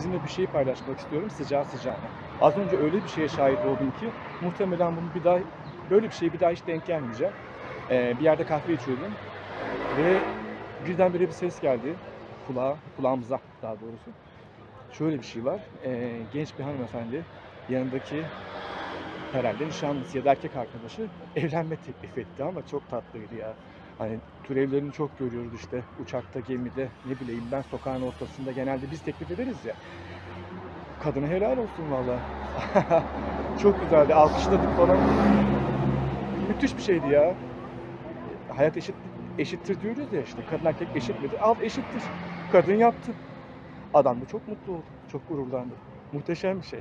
sizinle bir şeyi paylaşmak istiyorum sıcağı sıcağına. Az önce öyle bir şeye şahit oldum ki muhtemelen bunu bir daha böyle bir şeye bir daha hiç denk gelmeyeceğim. Ee, bir yerde kahve içiyordum ve birdenbire bir ses geldi kulağa, kulağımıza daha doğrusu. Şöyle bir şey var. Ee, genç bir hanımefendi yanındaki herhalde nişanlısı ya da erkek arkadaşı evlenme teklif etti ama çok tatlıydı ya. Hani türevlerini çok görüyoruz işte uçakta, gemide, ne bileyim ben sokağın ortasında genelde biz teklif ederiz ya. Kadına helal olsun valla. çok güzeldi, alkışladık falan. Müthiş bir şeydi ya. Hayat eşit eşittir diyoruz ya işte. Kadın erkek eşit midir? Al eşittir. Kadın yaptı. Adam da çok mutlu oldu. Çok gururlandı. Muhteşem bir şey.